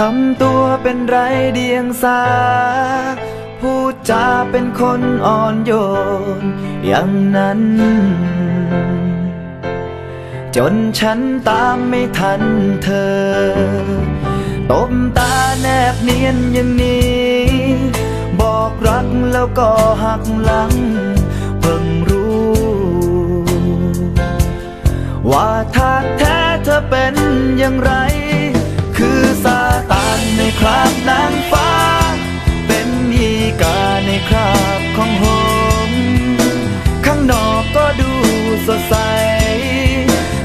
ทำตัวเป็นไรเดียงสา พูดจาเป็นคนอ่อนโยน อย่างนั้น จนฉันตามไม่ทันเธอ ตบตาแนบเนียนอย่างนี้ บอกรักแล้วก็หักหลัง เพิ่งรู้ ว่าทากแท้เธอเป็นอย่างไร คราบนางฟ้า เป็นยีกาในคราบของหงข้างนอกก็ดูสดใส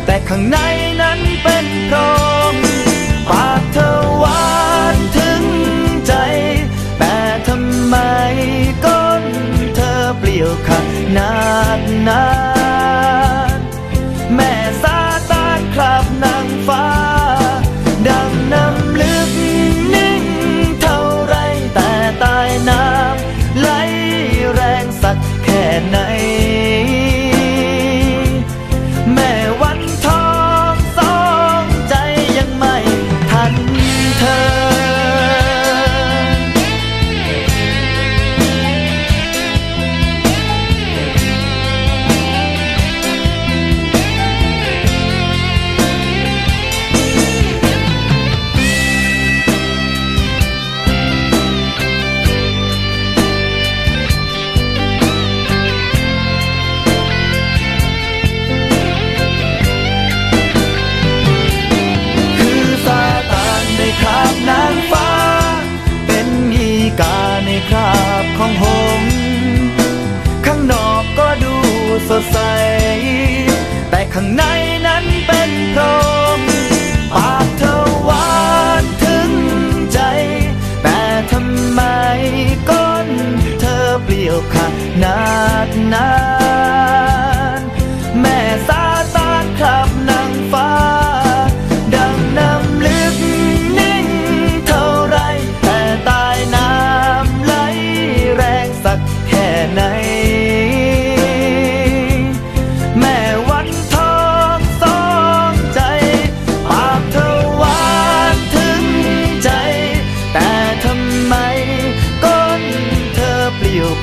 แต่ข้างในนั้นเป็นเพรง สดใส แต่ข้างในนั้นเป็นพรมปากเธอหวานถึงใจ แต่ทำไมก้นเธอเปลี่ยวขนาดนั้น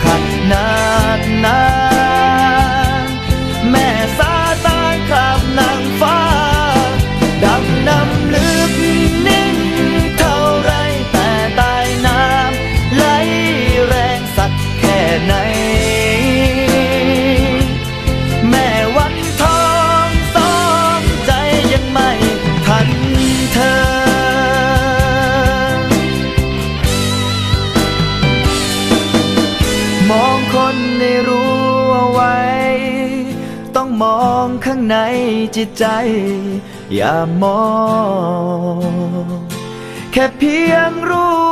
ขนาดนั้น มองข้างในจิตใจ อย่ามอง แค่เพียงรู้